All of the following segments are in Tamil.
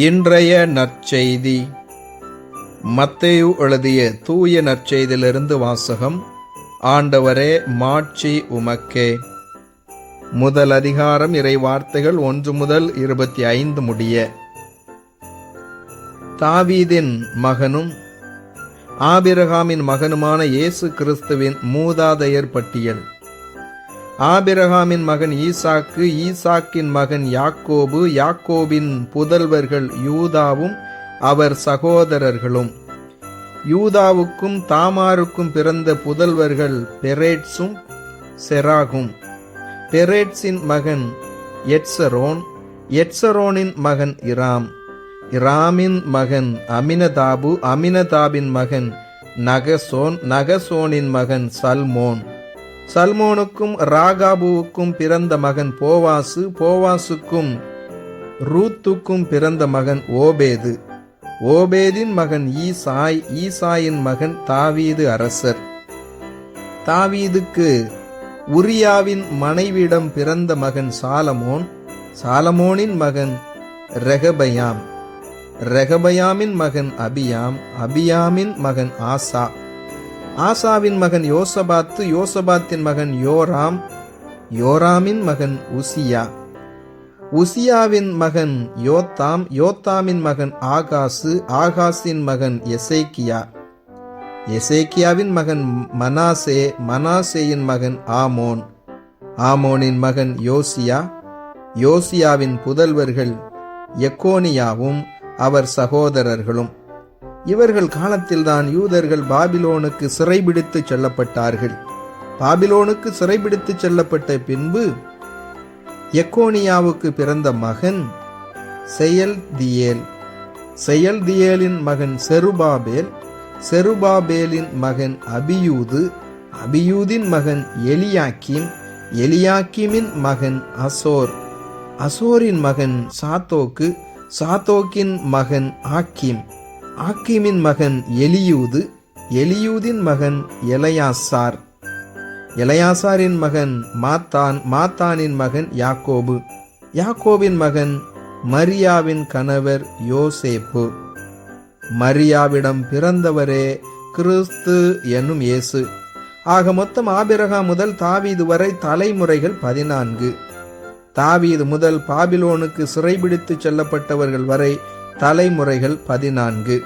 இன்றைய நற்செய்தி. மத்தேயு எழுதிய தூய நற்செய்தியிலிருந்து வாசகம் ஆண்டவரே மாட்சி உமக்கே. முதல் அதிகாரம் இறை வார்த்தைகள் ஒன்று முதல் இருபத்தி ஐந்து முடிய. தாவீதின் மகனும் ஆபிரகாமின் மகனுமான இயேசு கிறிஸ்துவின் மூதாதையர் பட்டியல். ஆபிரகாமின் மகன் ஈசாக்கு ஈசாக்கின் மகன் யாக்கோபு யாக்கோபின் புதல்வர்கள் யூதாவும் அவர் சகோதரர்களும். யூதாவுக்கும் தாமாருக்கும் பிறந்த புதல்வர்கள் பெரேட்ஸும் செராகும். பெரேட்ஸின் மகன் எட்சரோன் எட்சரோனின் மகன் இராம். இராமின் மகன் அமினதாபு அமினதாபின் மகன் நகசோன் நகசோனின் மகன் சல்மோன். சல்மோனுக்கும் ராகாபுவுக்கும் பிறந்த மகன் போவாசு போவாசுக்கும் ரூத்துக்கும் பிறந்த மகன் ஓபேது. ஓபேதின் மகன் ஈசாய் ஈசாயின் மகன் தாவீது அரசர். தாவீதுக்கு உரியாவின் மனைவியிடம் பிறந்த மகன் சாலமோன் சாலமோனின் மகன் ரெகபயாம். ரெகபயாமின் மகன் அபியாம் அபியாமின் மகன் ஆசா. ஆசாவின் மகன் யோசபாத்து யோசபாத்தின் மகன் யோராம் யோராமின் மகன் உசியா. உசியாவின் மகன் யோத்தாம் யோத்தாமின் மகன் ஆகாசு ஆகாசின் மகன் எசேக்கியா. எசேக்கியாவின் மகன் மனாசே மனாசேயின் மகன் ஆமோன். ஆமோனின் மகன் யோசியா. யோசியாவின் புதல்வர்கள் எக்கோனியாவும் அவர் சகோதரர்களும். இவர்கள் காலத்தில்தான் யூதர்கள் பாபிலோனுக்கு சிறைபிடித்து செல்லப்பட்டார்கள். பாபிலோனுக்கு சிறைபிடித்து செல்லப்பட்ட பின்பு எக்கோனியாவுக்கு பிறந்த மகன் செயல் தியேல் செயல் தியேலின் மகன் செருபாபேல் செருபாபேலின் மகன் அபியூது அபியூதின் மகன் எலியாக்கிம் எலியாக்கிமின் மகன் அசோர். அசோரின் மகன் சாத்தோக்கு சாத்தோக்கின் மகன் ஆக்கிம். ஆக்கிமின் மகன் எலியூது எலியூதின் மகன் எலையாசார். எலையாசாரின் மகன் மாத்தான் மாத்தானின் மகன் யாக்கோபு. யாக்கோபின் மகன் மரியாவின் கணவர் யோசேப்பு. மரியாவிடம் பிறந்தவரே கிறிஸ்து என்னும் இயேசு. ஆக மொத்தம் ஆபிரகா முதல் தாவீது வரை தலைமுறைகள் பதினான்கு. தாவீது முதல் பாபிலோனுக்கு சிறைபிடித்து செல்லப்பட்டவர்கள் வரை தலைமுறைகள் பதினான்கு.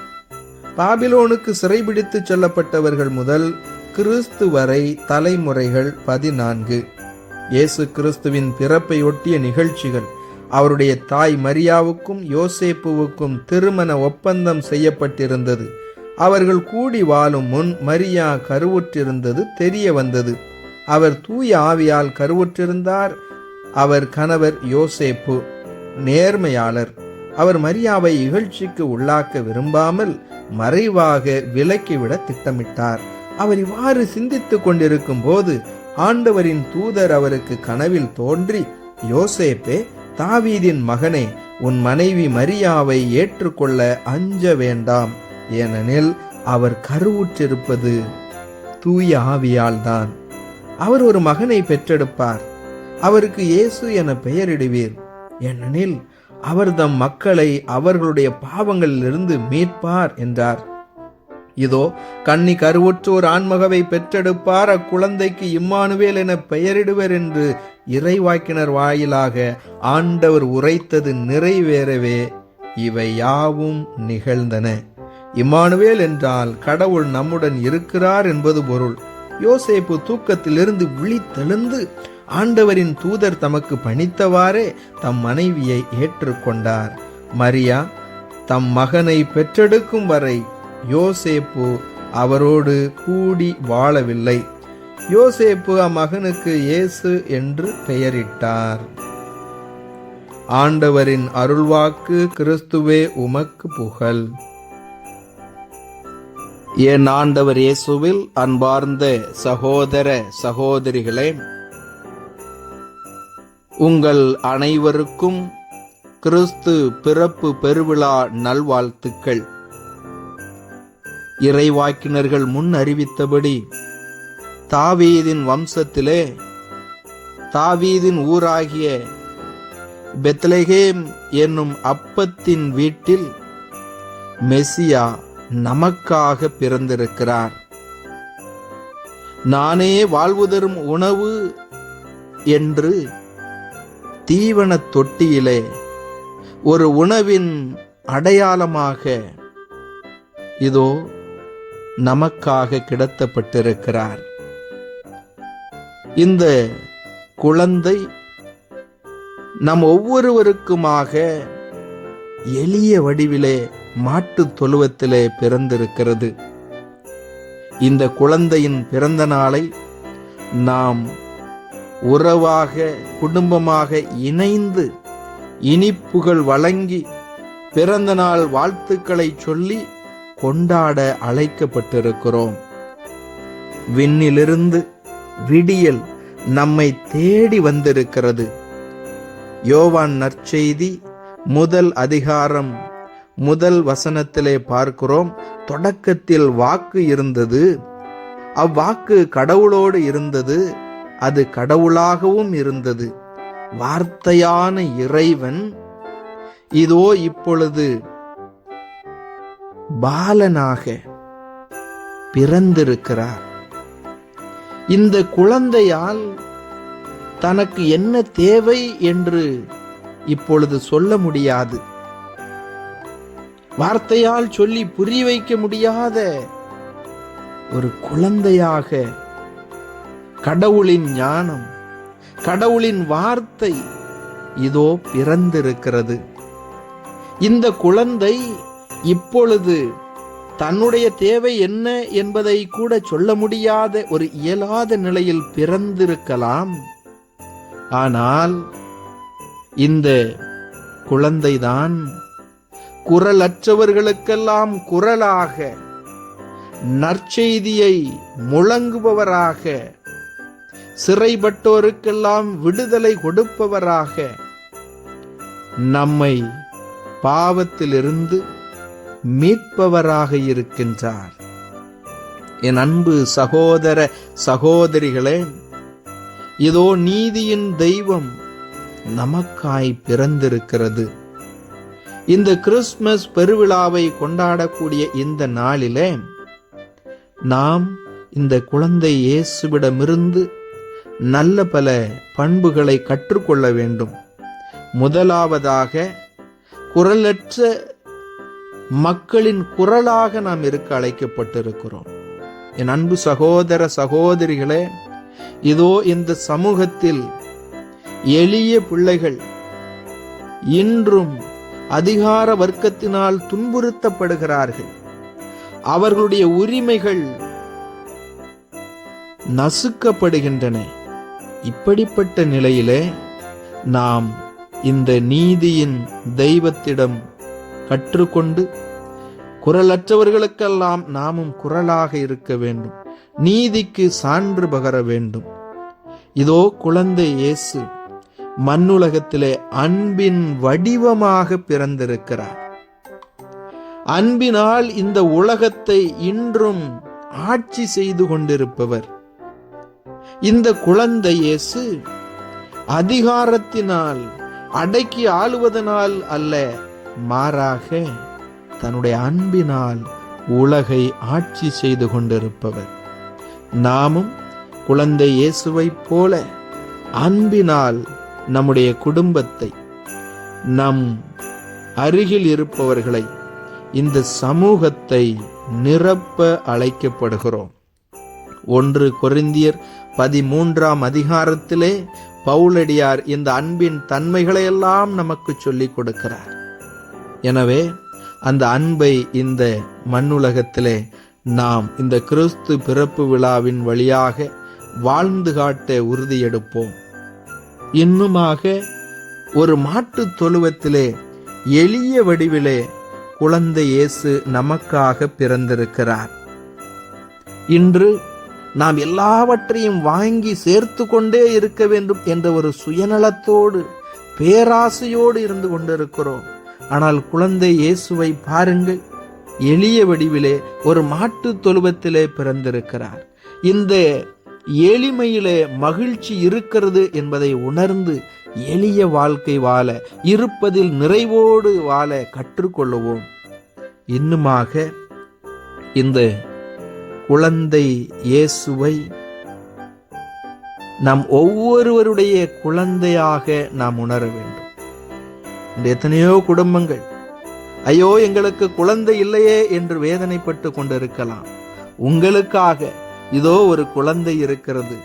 பாபிலோனுக்கு சிறைபிடித்து செல்லப்பட்டவர்கள் முதல் கிறிஸ்து வரை தலைமுறைகள் பதினான்கு. இயேசு கிறிஸ்துவின் பிறப்பை ஒட்டிய நிகழ்ச்சிகள் அவருடைய தாய் மரியாவுக்கும் யோசேப்புவுக்கும் திருமண ஒப்பந்தம் செய்யப்பட்டிருந்தது. அவர்கள் கூடி வாழும் முன் மரியா கருவுற்றிருந்தது தெரிய வந்தது. அவர் தூய ஆவியால் கருவுற்றிருந்தார் அவர் கணவர் யோசேப்பு நேர்மையாளர். அவர் மரியாவை இகழ்ச்சிக்கு உள்ளாக்க விரும்பாமல் மறைவாக விலக்கிவிட திட்டமிட்டார். அவர் இவ்வாறு சிந்தித்துக் கொண்டிருக்கும் போது ஆண்டவரின் தூதர் அவருக்கு கனவில் தோன்றி யோசேப்பே தாவீதின் மகனே உன் மனைவி மரியாவை ஏற்றுக்கொள்ள அஞ்ச வேண்டாம். ஏனெனில் அவர் கருவுற்றிருப்பது தூய ஆவியால்தான் அவர் ஒரு மகனை பெற்றெடுப்பார். அவருக்கு இயேசு என பெயரிடுவீர். ஏனெனில் அவர் தம் மக்களை அவர்களுடைய பாவங்களிலிருந்து மீட்பார் என்றார். இதோ கன்னி கருவுற்றோர் ஆண்மகவை பெற்றெடுப்பார் அக்குழந்தைக்கு இம்மானுவேல் என பெயரிடுவர் என்று இறைவாக்கினர் வாயிலாக ஆண்டவர் உரைத்தது நிறைவேறவே இவை யாவும் நிகழ்ந்தன. இம்மானுவேல் என்றால் கடவுள் நம்முடன் இருக்கிறார் என்பது பொருள். யோசேப்பு தூக்கத்திலிருந்து விழித்தெழுந்து ஆண்டவரின் தூதர் தமக்கு பணித்தவாறே தம் மனைவியை ஏற்றுக்கொண்டார். மரியா தம் மகனை பெற்றெடுக்கும் வரை யோசேப்பு அவரோடு கூடி வாழவில்லை. யோசேப்பு அம்மகனுக்கு இயேசு என்று பெயரிட்டார். ஆண்டவரின் அருள்வாக்கு கிறிஸ்துவே உமக்கு புகழ். என் ஆண்டவர் இயேசுவில் அன்பார்ந்த சகோதர சகோதரிகளே உங்கள் அனைவருக்கும் கிறிஸ்து பிறப்பு பெருவிழா நல்வாழ்த்துக்கள். இறைவாக்கினர்கள் முன் அறிவித்தபடி தாவீதின் வம்சத்திலே தாவீதின் ஊராகிய பெத்லகேம் என்னும் அப்பத்தின் வீட்டில் மெசியா நமக்காக பிறந்திருக்கிறார். நானே வாழ்வு தரும் உணவு என்று தீவனத் தொட்டியிலே ஒரு உணவின் அடையாளமாக இதோ நமக்காக கிடத்தப்பட்டிருக்கிறார். இந்த குழந்தை நம் ஒவ்வொருவருக்குமாக எளிய வடிவிலே மாட்டுத் தொழுவத்திலே பிறந்திருக்கிறது. இந்த குழந்தையின் பிறந்த நாளை நாம் உறவாக குடும்பமாக இணைந்து இனிப்புகள் வழங்கி பிறந்த நாள் வாழ்த்துக்களை சொல்லி கொண்டாட அழைக்கப்பட்டிருக்கிறோம். விண்ணிலிருந்து விடியல் நம்மை தேடி வந்திருக்கிறது. யோவான் நற்செய்தி முதல் அதிகாரம் முதல் வசனத்திலே பார்க்கிறோம். தொடக்கத்தில் வாக்கு இருந்தது. அவ்வாக்கு கடவுளோடு இருந்தது. அது கடவுளாகவும் இருந்தது. வார்த்தையான இறைவன் இதோ இப்பொழுது பாலனாக பிறந்திருக்கிறார். இந்த குழந்தையால் தனக்கு என்ன தேவை என்று இப்பொழுது சொல்ல முடியாது. வார்த்தையால் சொல்லி புரிய வைக்க முடியாத ஒரு குழந்தையாக கடவுளின் ஞானம் கடவுளின் வார்த்தை இதோ பிறந்திருக்கிறது. இந்த குழந்தை இப்பொழுது தன்னுடைய தேவை என்ன என்பதை கூட சொல்ல முடியாத ஒரு இயலாத நிலையில் பிறந்திருக்கலாம். ஆனால் இந்த குழந்தைதான் குரலற்றவர்களுக்கெல்லாம் குரலாக நற்செய்தியை முழங்குபவராக சிறைப்பட்டோருக்கெல்லாம் விடுதலை கொடுப்பவராக நம்மை பாவத்திலிருந்து மீட்பவராக இருக்கின்றார். என் அன்பு சகோதர சகோதரிகளே இதோ நீதியின் தெய்வம் நமக்காய் பிறந்திருக்கிறது. இந்த கிறிஸ்துமஸ் பெருவிழாவை கொண்டாடக்கூடிய இந்த நாளிலே நாம் இந்த குழந்தை இயேசுவிடமிருந்து நல்ல பல பண்புகளை கற்றுக்கொள்ள வேண்டும். முதலாவதாக குரலற்ற மக்களின் குரலாக நாம் இருக்க அழைக்கப்பட்டிருக்கிறோம். என் அன்பு சகோதர சகோதரிகளே இதோ இந்த சமூகத்தில் எளிய பிள்ளைகள் இன்றும் அதிகார வர்க்கத்தினால் துன்புறுத்தப்படுகிறார்கள். அவர்களுடைய உரிமைகள் நசுக்கப்படுகின்றன. இப்படிப்பட்ட நிலையிலே நாம் இந்த நீதியின் தெய்வத்திடம் கற்றுக்கொண்டு குரலற்றவர்களுக்கெல்லாம் நாமும் குரலாக இருக்க வேண்டும். நீதிக்கு சான்று பகர வேண்டும். இதோ குழந்தை இயேசு மண்ணுலகத்திலே அன்பின் வடிவமாக பிறந்திருக்கிறார். அன்பினால் இந்த உலகத்தை இன்றும் ஆட்சி செய்து கொண்டிருப்பவர். இந்த குழந்தை இயேசு அதிகாரத்தினால் அடக்கி ஆளுவதனால் அல்ல மாறாக தன்னுடைய அன்பினால் உலகை ஆட்சி செய்து கொண்டிருப்பவர். நாமும் குழந்தை இயேசுவைப் போல அன்பினால் நம்முடைய குடும்பத்தை நம் அருகில் இருப்பவர்களை இந்த சமூகத்தை நிரப்ப அழைக்கப்படுகிறோம். ஒன்று கொரிந்தியர் பதிமூன்றாம் அதிகாரத்திலே பவுலடியார் இந்த அன்பின் தன்மைகளையெல்லாம் நமக்கு சொல்லிக் கொடுக்கிறார். எனவே அந்த அன்பை இந்த மண்ணுலகத்திலே நாம் இந்த கிறிஸ்து பிறப்பு விழாவின் வழியாக வாழ்ந்து காட்ட உறுதியெடுப்போம். இன்னுமாக ஒரு மாட்டுத் தொழுவத்திலே எளிய வடிவிலே குழந்தை இயேசு நமக்காக பிறந்திருக்கிறார். இன்று நாம் எல்லாவற்றையும் வாங்கி சேர்த்து கொண்டே இருக்க வேண்டும் என்ற ஒரு சுயநலத்தோடு பேராசையோடு இருந்து கொண்டிருக்கிறோம். ஆனால் குழந்தை இயேசுவை பாருங்கள். எளிய வடிவிலே ஒரு மாட்டு தொழுவத்திலே பிறந்திருக்கிறார். இந்த எளிமையிலே மகிழ்ச்சி இருக்கிறது என்பதை உணர்ந்து எளிய வாழ்க்கை வாழ இருப்பதில் நிறைவோடு வாழ கற்றுக்கொள்ளுவோம். இன்னுமாக இந்த குழந்தை இயேசுவை நம் ஒவ்வொருவருடைய குழந்தையாக நாம் உணர வேண்டும். இன்று எத்தனையோ குடும்பங்கள் ஐயோ எங்களுக்கு குழந்தை இல்லையே என்று வேதனைப்பட்டு கொண்டிருக்கலாம். உங்களுக்காக இதோ ஒரு குழந்தை இருக்கிறது.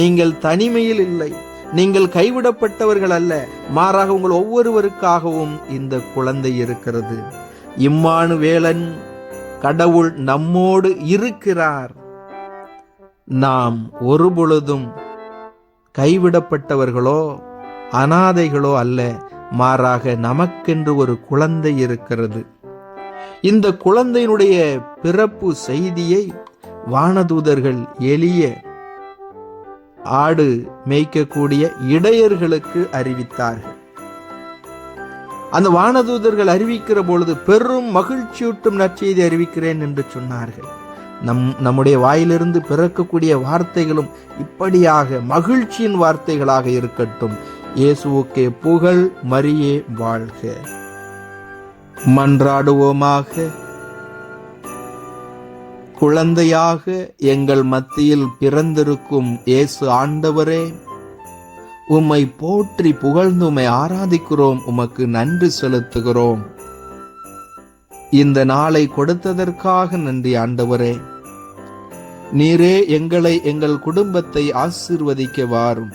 நீங்கள் தனிமையில் இல்லை நீங்கள் கைவிடப்பட்டவர்கள் அல்ல. மாறாக உங்கள் ஒவ்வொருவருக்காகவும் இந்த குழந்தை இருக்கிறது. இம்மானு வேலன் கடவுள் நம்மோடு இருக்கிறார். நாம் ஒருபொழுதும் கைவிடப்பட்டவர்களோ அனாதைகளோ அல்ல மாறாக நமக்கென்று ஒரு குழந்தை இருக்கிறது. இந்த குழந்தையினுடைய பிறப்பு செய்தியை வானதூதர்கள் எளிய ஆடு மேய்க்கக்கூடிய இடையர்களுக்கு அறிவித்தார்கள். அந்த வானதூதர்கள் அறிவிக்கிற பொழுது பெரும் மகிழ்ச்சியூட்டும் நற்செய்தி அறிவிக்கிறேன் என்று சொன்னார்கள். நம் நம்முடைய வாயிலிருந்து பிறக்கக்கூடிய வார்த்தைகளும் இப்படியாக மகிழ்ச்சியின் வார்த்தைகளாக இருக்கட்டும். இயேசுவுக்கே புகழ் மரியே வாழ்க. மன்றாடுவோமாக. குழந்தையாக எங்கள் மத்தியில் பிறந்திருக்கும் இயேசு ஆண்டவரே உம்மை போற்றி புகழ்ந்து உம்மை ஆராதிக்கிறோம் உமக்கு நன்றி செலுத்துகிறோம். இந்த நாளை கொடுத்ததற்காக நன்றி ஆண்டவரே. நீரே எங்களை எங்கள் குடும்பத்தை ஆசிர்வதிக்க வாரும்.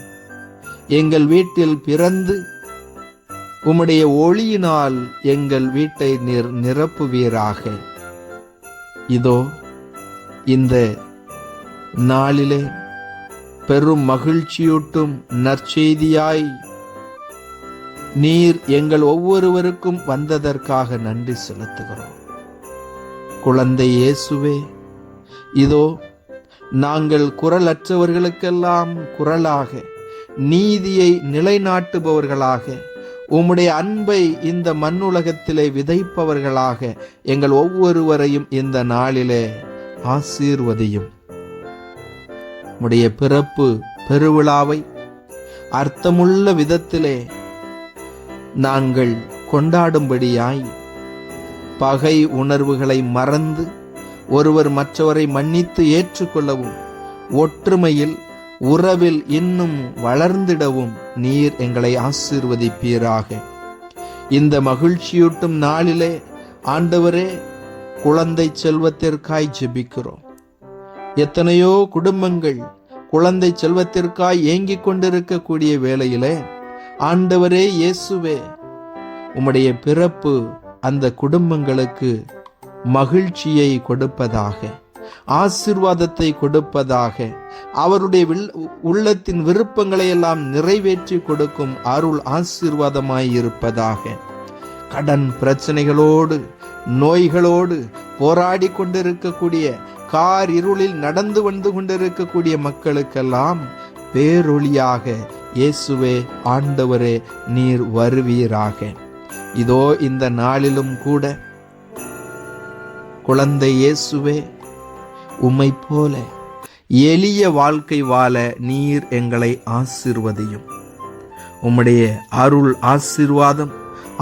எங்கள் வீட்டில் பிறந்து உம்முடைய ஒளியினால் எங்கள் வீட்டை நிர் நிரப்புவீராக. இதோ இந்த நாளிலே பெரும் மகிழ்ச்சியூட்டும் நற்செய்தியாய். நீர் எங்கள் ஒவ்வொருவருக்கும் வந்ததற்காக நன்றி செலுத்துகிறோம். குழந்தை இயேசுவே இதோ நாங்கள் குரலற்றவர்களுக்கெல்லாம் குரலாக நீதியை நிலைநாட்டுபவர்களாக உம்முடைய அன்பை இந்த மண்ணுலகத்திலே விதைப்பவர்களாக எங்கள் ஒவ்வொருவரையும் இந்த நாளிலே ஆசீர்வதியும். உடைய பிறப்பு பெருவிழாவை அர்த்தமுள்ள விதத்திலே நாங்கள் கொண்டாடும்படியாய் பகை உணர்வுகளை மறந்து ஒருவர் மற்றவரை மன்னித்து ஏற்றுக்கொள்ளவும் ஒற்றுமையில் உறவில் இன்னும் வளர்ந்திடவும் நீர் எங்களை ஆசீர்வதிப்பீராக. இந்த மகிழ்ச்சியூட்டும் நாளிலே ஆண்டவரே குழந்தை செல்வத்திற்காய் ஜெபிக்கிறோம். எத்தனையோ குடும்பங்கள் குழந்தை செல்வத்திற்காய் ஏங்கிக் கொண்டிருக்கக்கூடிய வேளையிலே ஆண்டவரே இயேசுவே உம்முடைய பிறப்பு அந்த குடும்பங்களுக்கு மகிழ்ச்சியை கொடுப்பதாக ஆசிர்வாதத்தை கொடுப்பதாக அவருடைய உள்ளத்தின் விருப்பங்களை எல்லாம் நிறைவேற்றி கொடுக்கும் அருள் ஆசீர்வாதமாய் இருப்பதாக கடன் பிரச்சனைகளோடு நோய்களோடு போராடி கொண்டிருக்கக்கூடிய கார் இருளில் நடந்து வந்து கொண்டிருக்கக்கூடிய மக்களுக்கெல்லாம் பேரொளியாக இயேசுவே ஆண்டவரே நீர் வருவீராக. இதோ இந்த நாளிலும் கூட குழந்தை இயேசுவே உம்மை போல எளிய வாழ்க்கை வாழ நீர் எங்களை ஆசிர்வதியும். உம்முடைய அருள் ஆசிர்வாதம்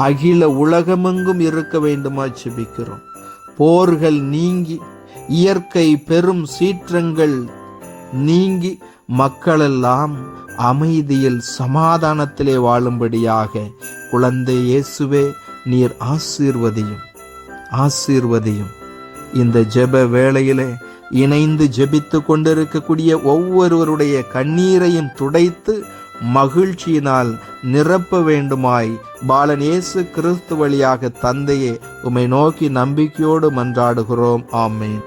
அகில உலகமெங்கும் இருக்க வேண்டுமா செபிக்கிறோம். போர்கள் நீங்கி இயற்கை பெரும் சீற்றங்கள் நீங்கி மக்களெல்லாம் அமைதியில் சமாதானத்திலே வாழும்படியாக குழந்தை இயேசுவே நீர் ஆசீர்வதியும் ஆசீர்வதியும். இந்த ஜெப வேளையிலே இணைந்து ஜெபித்து கொண்டிருக்கக்கூடிய ஒவ்வொருவருடைய கண்ணீரையும் துடைத்து மகிழ்ச்சியினால் நிரப்ப வேண்டுமாய் பாலன் இயேசு கிறிஸ்து வழியாக தந்தையே உம்மை நோக்கி நம்பிக்கையோடு மன்றாடுகிறோம். ஆமேன்.